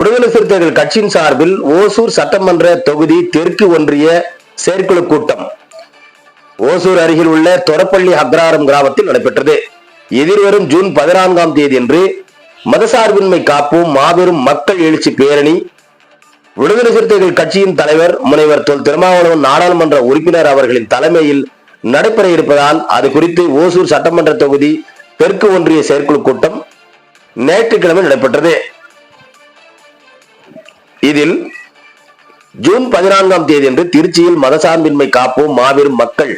விடுதலை சிறுத்தைகள் கட்சியின் சார்பில் ஓசூர் சட்டமன்ற தொகுதி தெற்கு ஒன்றிய செயற்குழு கூட்டம். ஓசூர் அருகில் உள்ள தொரப்பள்ளி அக்ராரம் கிராமத்தில் நடைபெற்றது. எதிர்வரும் ஜூன் பதினான்காம் தேதியன்று மதசார்பின்மை காப்போம் மாபெரும் மக்கள் எழுச்சி பேரணி விடுதலை சிறுத்தைகள் கட்சியின் தலைவர் முனைவர் தொல் திருமாவளவன் நாடாளுமன்ற உறுப்பினர் அவர்களின் தலைமையில் நடைபெற இருப்பதால் அது குறித்து ஓசூர் சட்டமன்ற தொகுதி தெற்கு ஒன்றிய செயற்குழு கூட்டம் ஞாயிற்றுக்கிழமை நடைபெற்றது. இதில் ஜூன் பதினான்காம் தேதியன்று திருச்சியில் மதசார்பின்மை காப்போம் மாபெரும் மக்கள்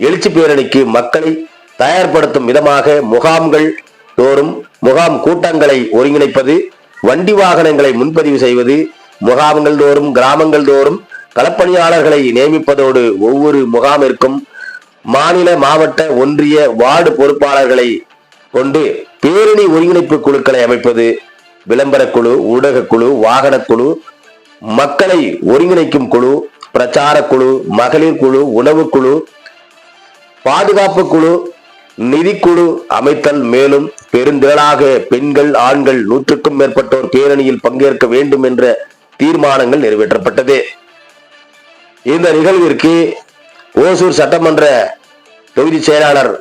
எழுச்சி பேரணிக்கு மக்களை தயார்படுத்தும் விதமாக முகாம்கள் தோறும் முகாம் கூட்டங்களை ஒருங்கிணைப்பது வண்டி வாகனங்களை முன்பதிவு செய்வது முகாம்கள் தோறும் கிராமங்கள் தோறும் களப்பணியாளர்களை நியமிப்பதோடு ஒவ்வொரு முகாமிற்கும் மாநில மாவட்ட ஒன்றிய வார்டு பொறுப்பாளர்களை கொண்டு பேரணி ஒருங்கிணைப்பு குழுக்களை அமைப்பது விளம்பர குழு ஊடக குழு வாகன குழு மக்களை ஒருங்கிணைக்கும் குழு பிரச்சார குழு மகளிர் குழு உணவு குழு பாதுகாப்பு குழு நிதிக்குழு அமைத்தல் மேலும் பெருந்திரளாக பெண்கள் ஆண்கள் நூற்றுக்கும் மேற்பட்டோர் பேரணியில் பங்கேற்க வேண்டும் என்ற தீர்மானங்கள் நிறைவேற்றப்பட்டது. இந்த நிகழ்விற்கு ஓசூர் சட்டமன்ற தொகுதி செயலாளர்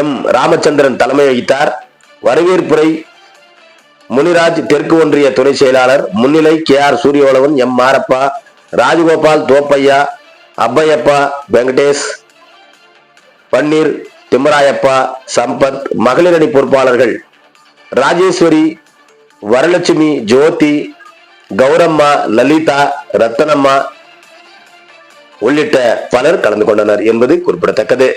எம். ராமச்சந்திரன் தலைமை வகித்தார். வரவேற்புரை முனிராஜ் தெற்கு ஒன்றிய துணை செயலாளர் முன்னிலை K. R. Suriyavalavan M. Marappa Rajagopal Thoppaiya Appaiyappa Venkatesh Panneer Thimmarayappa Sampath மகளிரணி பொறுப்பாளர்கள் ராஜேஸ்வரி வரலட்சுமி ஜோதி கௌரம்மா லலிதா ரத்தனம்மா உள்ளிட்ட பலர் கலந்து கொண்டனர் என்பது குறிப்பிடத்தக்கது.